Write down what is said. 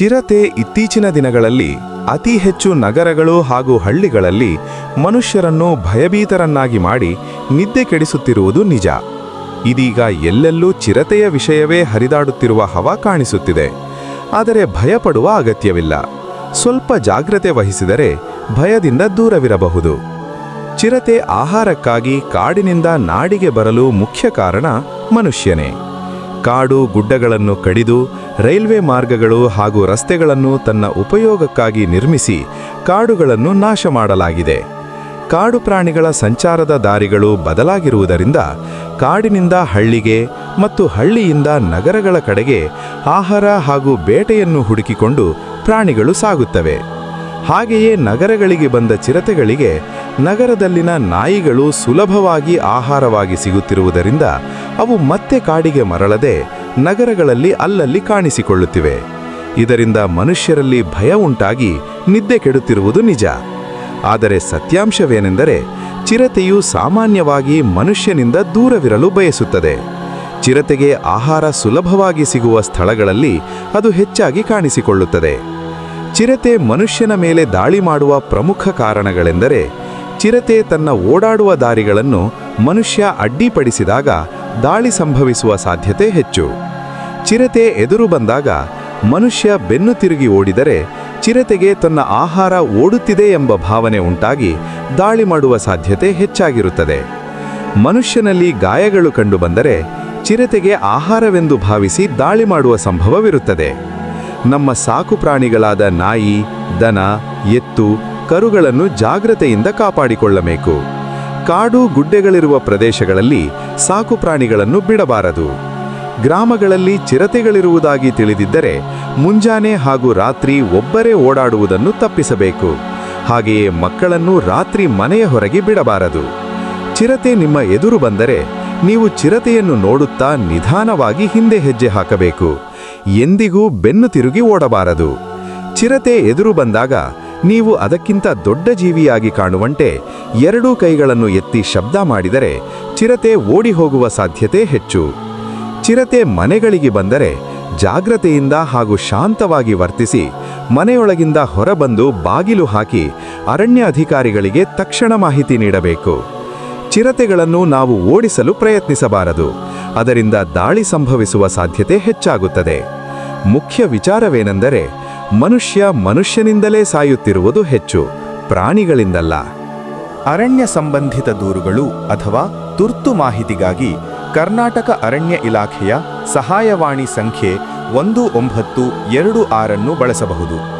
ಚಿರತೆ ಇತ್ತೀಚಿನ ದಿನಗಳಲ್ಲಿ ಅತಿ ಹೆಚ್ಚು ನಗರಗಳು ಹಾಗೂ ಹಳ್ಳಿಗಳಲ್ಲಿ ಮನುಷ್ಯರನ್ನು ಭಯಭೀತರನ್ನಾಗಿ ಮಾಡಿ ನಿದ್ದೆ ಕೆಡಿಸುತ್ತಿರುವುದು ನಿಜ. ಇದೀಗ ಎಲ್ಲೆಲ್ಲೂ ಚಿರತೆಯ ವಿಷಯವೇ ಹರಿದಾಡುತ್ತಿರುವ ಹವಾ ಕಾಣಿಸುತ್ತಿದೆ. ಆದರೆ ಭಯಪಡುವ ಅಗತ್ಯವಿಲ್ಲ. ಸ್ವಲ್ಪ ಜಾಗ್ರತೆ ವಹಿಸಿದರೆ ಭಯದಿಂದ ದೂರವಿರಬಹುದು. ಚಿರತೆ ಆಹಾರಕ್ಕಾಗಿ ಕಾಡಿನಿಂದ ನಾಡಿಗೆ ಬರಲು ಮುಖ್ಯ ಕಾರಣ ಮನುಷ್ಯನೇ. ಕಾಡು ಗುಡ್ಡಗಳನ್ನು ಕಡಿದು ರೈಲ್ವೆ ಮಾರ್ಗಗಳು ಹಾಗೂ ರಸ್ತೆಗಳನ್ನು ತನ್ನ ಉಪಯೋಗಕ್ಕಾಗಿ ನಿರ್ಮಿಸಿ ಕಾಡುಗಳನ್ನು ನಾಶ ಮಾಡಲಾಗಿದೆ. ಕಾಡು ಪ್ರಾಣಿಗಳ ಸಂಚಾರದ ದಾರಿಗಳು ಬದಲಾಗಿರುವುದರಿಂದ ಕಾಡಿನಿಂದ ಹಳ್ಳಿಗೆ ಮತ್ತು ಹಳ್ಳಿಯಿಂದ ನಗರಗಳ ಕಡೆಗೆ ಆಹಾರ ಹಾಗೂ ಬೇಟೆಯನ್ನು ಹುಡುಕಿಕೊಂಡು ಪ್ರಾಣಿಗಳು ಸಾಗುತ್ತವೆ. ಹಾಗೆಯೇ ನಗರಗಳಿಗೆ ಬಂದ ಚಿರತೆಗಳಿಗೆ ನಗರದಲ್ಲಿನ ನಾಯಿಗಳು ಸುಲಭವಾಗಿ ಆಹಾರವಾಗಿ ಸಿಗುತ್ತಿರುವುದರಿಂದ ಅವು ಮತ್ತೆ ಕಾಡಿಗೆ ಮರಳದೆ ನಗರಗಳಲ್ಲಿ ಅಲ್ಲಲ್ಲಿ ಕಾಣಿಸಿಕೊಳ್ಳುತ್ತಿವೆ. ಇದರಿಂದ ಮನುಷ್ಯರಲ್ಲಿ ಭಯ ಉಂಟಾಗಿ ನಿದ್ದೆ ಕೆಡುತ್ತಿರುವುದು ನಿಜ. ಆದರೆ ಸತ್ಯಾಂಶವೇನೆಂದರೆ ಚಿರತೆಯು ಸಾಮಾನ್ಯವಾಗಿ ಮನುಷ್ಯನಿಂದ ದೂರವಿರಲು ಬಯಸುತ್ತದೆ. ಚಿರತೆಗೆ ಆಹಾರ ಸುಲಭವಾಗಿ ಸಿಗುವ ಸ್ಥಳಗಳಲ್ಲಿ ಅದು ಹೆಚ್ಚಾಗಿ ಕಾಣಿಸಿಕೊಳ್ಳುತ್ತದೆ. ಚಿರತೆ ಮನುಷ್ಯನ ಮೇಲೆ ದಾಳಿ ಮಾಡುವ ಪ್ರಮುಖ ಕಾರಣಗಳೆಂದರೆ ಚಿರತೆ ತನ್ನ ಓಡಾಡುವ ದಾರಿಗಳನ್ನು ಮನುಷ್ಯ ಅಡ್ಡಿಪಡಿಸಿದಾಗ ದಾಳಿ ಸಂಭವಿಸುವ ಸಾಧ್ಯತೆ ಹೆಚ್ಚು. ಚಿರತೆ ಎದುರು ಬಂದಾಗ ಮನುಷ್ಯ ಬೆನ್ನು ತಿರುಗಿ ಓಡಿದರೆ ಚಿರತೆಗೆ ತನ್ನ ಆಹಾರ ಓಡುತ್ತಿದೆ ಎಂಬ ಭಾವನೆ ಉಂಟಾಗಿ ದಾಳಿ ಮಾಡುವ ಸಾಧ್ಯತೆ ಹೆಚ್ಚಾಗಿರುತ್ತದೆ. ಮನುಷ್ಯನಲ್ಲಿ ಗಾಯಗಳು ಕಂಡುಬಂದರೆ ಚಿರತೆಗೆ ಆಹಾರವೆಂದು ಭಾವಿಸಿ ದಾಳಿ ಮಾಡುವ ಸಂಭವವಿರುತ್ತದೆ. ನಮ್ಮ ಸಾಕು ಪ್ರಾಣಿಗಳಾದ ನಾಯಿ, ದನ, ಎತ್ತು, ಕರುಗಳನ್ನು ಜಾಗ್ರತೆಯಿಂದ ಕಾಪಾಡಿಕೊಳ್ಳಬೇಕು. ಕಾಡು ಗುಡ್ಡೆಗಳಿರುವ ಪ್ರದೇಶಗಳಲ್ಲಿ ಸಾಕು ಪ್ರಾಣಿಗಳನ್ನು ಬಿಡಬಾರದು. ಗ್ರಾಮಗಳಲ್ಲಿ ಚಿರತೆಗಳಿರುವುದಾಗಿ ತಿಳಿದಿದ್ದರೆ ಮುಂಜಾನೆ ಹಾಗೂ ರಾತ್ರಿ ಒಬ್ಬರೇ ಓಡಾಡುವುದನ್ನು ತಪ್ಪಿಸಬೇಕು. ಹಾಗೆಯೇ ಮಕ್ಕಳನ್ನು ರಾತ್ರಿ ಮನೆಯ ಹೊರಗೆ ಬಿಡಬಾರದು. ಚಿರತೆ ನಿಮ್ಮ ಎದುರು ಬಂದರೆ ನೀವು ಚಿರತೆಯನ್ನು ನೋಡುತ್ತಾ ನಿಧಾನವಾಗಿ ಹಿಂದೆ ಹೆಜ್ಜೆ ಹಾಕಬೇಕು. ಎಂದಿಗೂ ಬೆನ್ನು ತಿರುಗಿ ಓಡಬಾರದು. ಚಿರತೆ ಎದುರು ಬಂದಾಗ ನೀವು ಅದಕ್ಕಿಂತ ದೊಡ್ಡ ಜೀವಿಯಾಗಿ ಕಾಣುವಂತೆ ಎರಡೂ ಕೈಗಳನ್ನು ಎತ್ತಿ ಶಬ್ದ ಮಾಡಿದರೆ ಚಿರತೆ ಓಡಿ ಹೋಗುವ ಸಾಧ್ಯತೆ ಹೆಚ್ಚು. ಚಿರತೆ ಮನೆಗಳಿಗೆ ಬಂದರೆ ಜಾಗ್ರತೆಯಿಂದ ಹಾಗೂ ಶಾಂತವಾಗಿ ವರ್ತಿಸಿ ಮನೆಯೊಳಗಿಂದ ಹೊರಬಂದು ಬಾಗಿಲು ಹಾಕಿ ಅರಣ್ಯ ಅಧಿಕಾರಿಗಳಿಗೆ ತಕ್ಷಣ ಮಾಹಿತಿ ನೀಡಬೇಕು. ಚಿರತೆಗಳನ್ನು ನಾವು ಓಡಿಸಲು ಪ್ರಯತ್ನಿಸಬಾರದು. ಅದರಿಂದ ದಾಳಿ ಸಂಭವಿಸುವ ಸಾಧ್ಯತೆ ಹೆಚ್ಚಾಗುತ್ತದೆ. ಮುಖ್ಯ ವಿಚಾರವೇನೆಂದರೆ ಮನುಷ್ಯ ಮನುಷ್ಯನಿಂದಲೇ ಸಾಯುತ್ತಿರುವುದು ಹೆಚ್ಚು, ಪ್ರಾಣಿಗಳಿಂದಲ್ಲ. ಅರಣ್ಯ ಸಂಬಂಧಿತ ದೂರುಗಳು ಅಥವಾ ತುರ್ತು ಮಾಹಿತಿಗಾಗಿ ಕರ್ನಾಟಕ ಅರಣ್ಯ ಇಲಾಖೆಯ ಸಹಾಯವಾಣಿ ಸಂಖ್ಯೆ ಒಂದು ಒಂಬತ್ತು ಎರಡು ಆರನ್ನು ಬಳಸಬಹುದು.